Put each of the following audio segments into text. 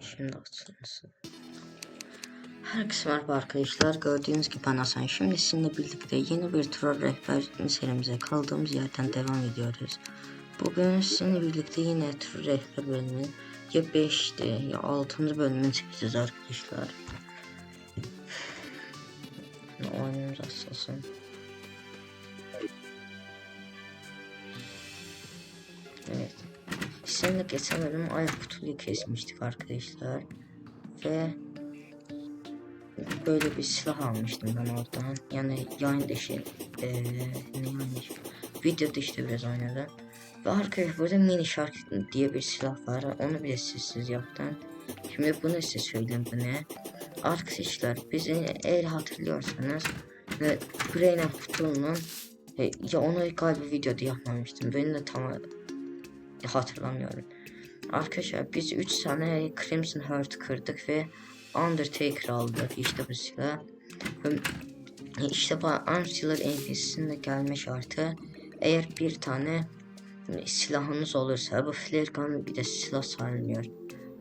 Şimdi açılması. Herkese merhaba arkadaşlar. Gördüğünüz gibi ben Hasan. Şimdi sizinle birlikte yeni bir Troll Rehber serimize kaldığımız yerden devam ediyoruz. Bugün sizinle birlikte yine Troll Rehber bölümünün ya 5'ti ya 6. bölümünü çekeceğiz arkadaşlar. Oyunumuz açılsın. Geçen bölüm ayak kutuyu kesmiştik arkadaşlar. Ve böyle bir silah almıştım ben oradan. Yani yayın dışı eee ne yayın dışı? Videoda işte biraz oynadım. Ve arkadaşlar burada mini shark diye bir silah var. Onu bile sessiz yaptım. Şimdi bunu size söyleyeyim bu ne? Arkadaşlar bizi eğer hatırlıyorsanız ve Brain of e, ya onu galiba videoda yapmamıştım. Ben de tam hatırlamıyorum. Arkadaşlar biz 3 tane Crimson Heart kırdık ve Undertaker aldık işte bu silah. İşte bu Armsealer NPC'sinde gelme şartı eğer bir tane silahınız olursa bu flare gun bir de silah saymıyor.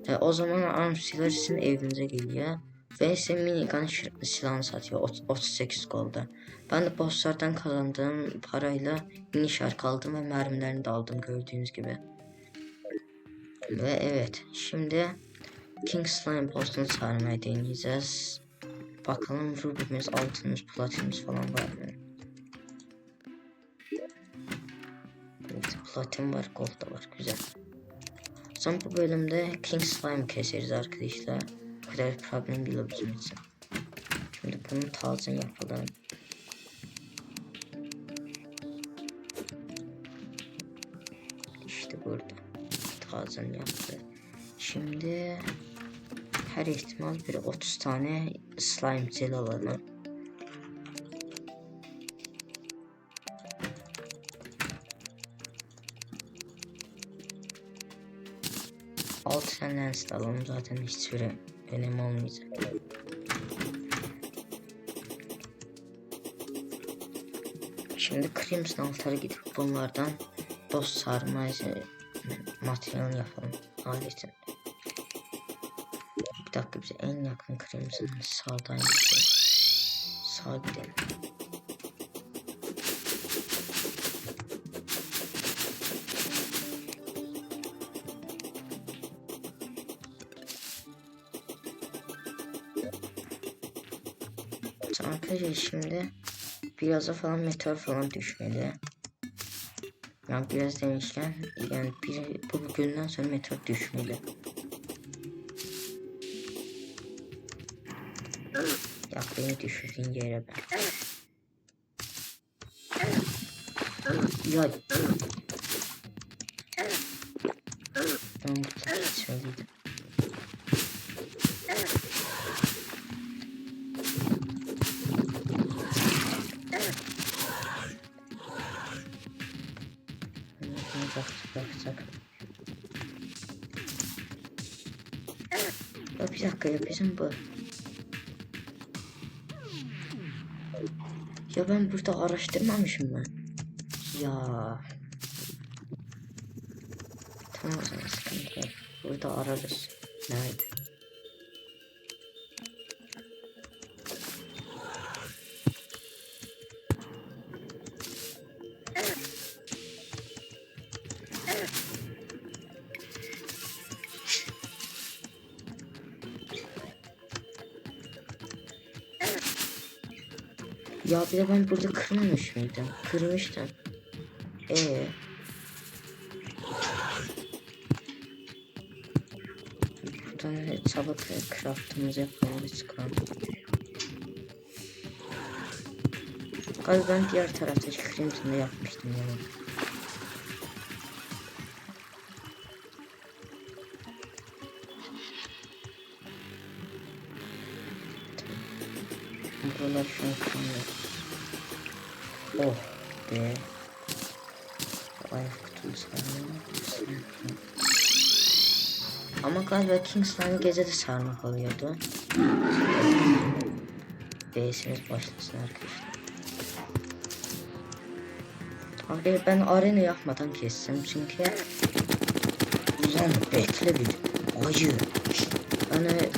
E, o zaman Armsealer sizin evinize geliyor ve size minigun silahını satıyor ot- 38 golda. Ben de bosslardan kazandığım parayla mini şark aldım ve mermilerini de aldım gördüğünüz gibi. Ve evet şimdi King Slime boss'unu sarmaya deneyeceğiz. Bakalım rubimiz, altınımız, platinimiz falan var mı? Evet, platin var, gold da var. Güzel. Zaman bu bölümde King Slime keseriz arkadaşlar. Kadar problem için. Şimdi bunu taze yapalım. İşte burada. Tazen yaptı. Şimdi her ihtimal bir 30 tane slime gel alalım. Altı tane alalım zaten hiçbir önemi olmayacak. Şimdi Crimson altara gidip bunlardan dost sarma materyal yapalım aletin. Bir dakika bize en yakın Crimson sağdan gidiyor. Sağ gidelim. Arkadaşlar şimdi biraz da falan meteor falan düşmeli. Yani biraz demişken yani bir, bu sonra meteor düşmeli. Ya beni düşürdüğün yere ben. Ya. Bakacak, bakacak. Ya bir dakika ya bizim bu. Ya ben burada araştırmamışım ben. Ya. Tamam o zaman sıkıntı yok. Burada ararız. Nerede? Ya bir de ben burada kırmamış mıydım? Kırmıştım. Ee. Buradan çabuk craftımızı yapmaya çıkalım. Galiba ben diğer taraftaki Crimson'da yapmıştım yani. Kapanıyor. Oh be. Kutuyu sarmıyor. Ama galiba Kingston'ı gece de sarmak oluyordu. Değilsiniz başlasın arkadaşlar. Abi ben arena yapmadan kestim çünkü Ulan bekle bir. Acı. Yani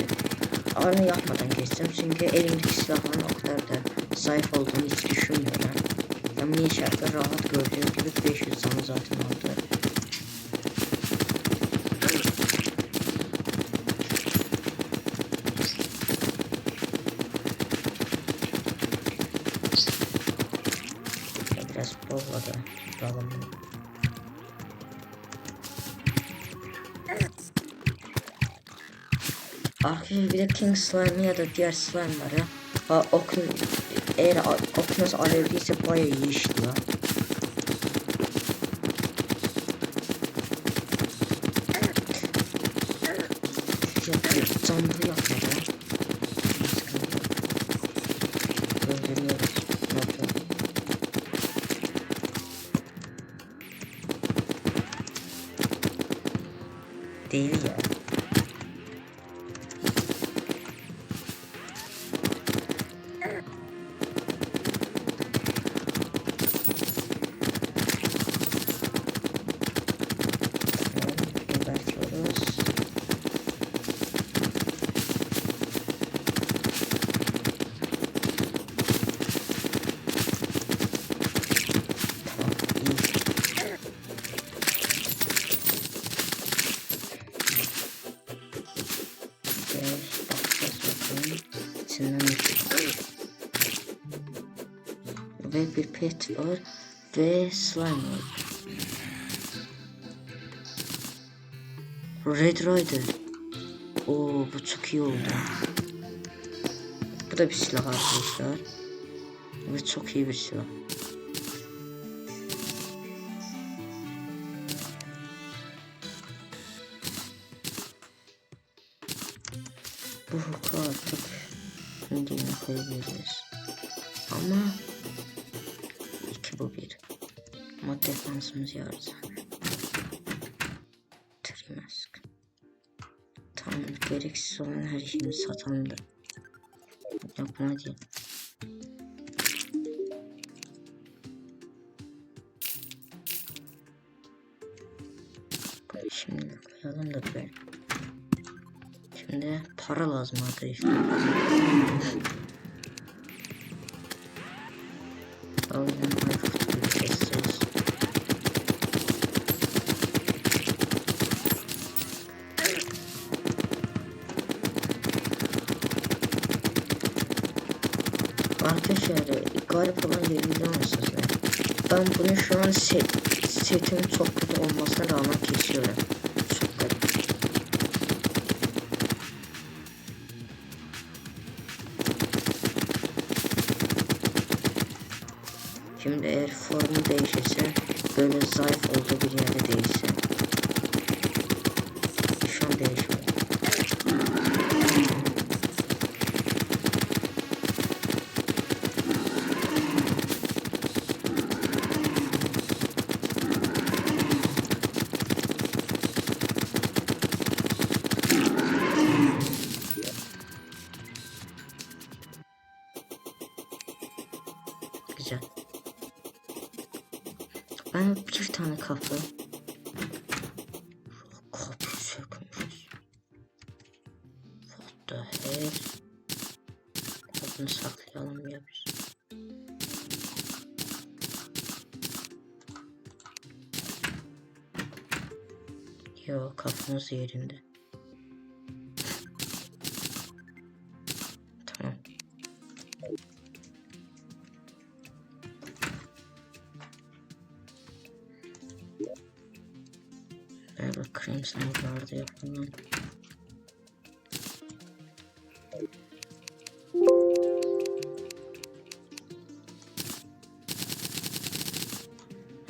Arını yapmadan geçtim çünkü elimdeki silahların o kadar da zayıf olduğunu hiç düşünmüyorum. Ben mini şarkı rahat gördüğüm gibi 500 canı zaten aldı. Arkadaşlar bir de King Slime ya da diğer slime'ları ha, okun, eğer okunuz alevliyse bayağı iyi işliyor. Öldürüyoruz. Ne yapıyor? Değil ya. İçinden ne çıkıyor. Ve bir pet var. Ve slime var. Red Rider. Oo bu çok iyi oldu. Bu da bir silah arkadaşlar. Ve çok iyi bir silah. Bu huku artık indiğine koyabiliriz. Ama iki bu bir. Ama defansımız yarısı. Trimask. Tamam gereksiz olan her şeyimi satalım değil. Bunu şimdi koyalım da böyle. Şimdi para lazım arkadaşlar. O yüzden gibi sessiz. Arkadaşlar garip olan yerinde olmasın Ben bunu şu an set, setimin çok kötü olmasına rağmen kesiyorum. Şimdi eğer formu değişirse böyle zayıf olduğu bir yerde değilse. Ben bir tane kapı. Kapı sökmüşüz. What the hell? Kapını saklayalım ya biz. Yo kapımız yerinde. Yapılan.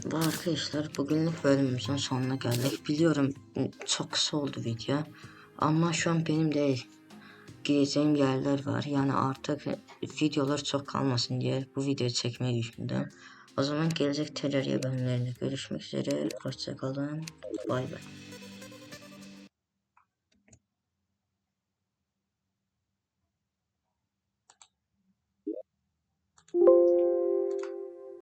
Bu arkadaşlar bugünlük bölümümüzün sonuna geldik. Biliyorum çok kısa oldu video. Ama şu an benim de gideceğim yerler var. Yani artık videolar çok kalmasın diye bu videoyu çekmeyi düşündüm. O zaman gelecek terörye bölümlerinde görüşmek üzere. Hoşçakalın. Bay bay.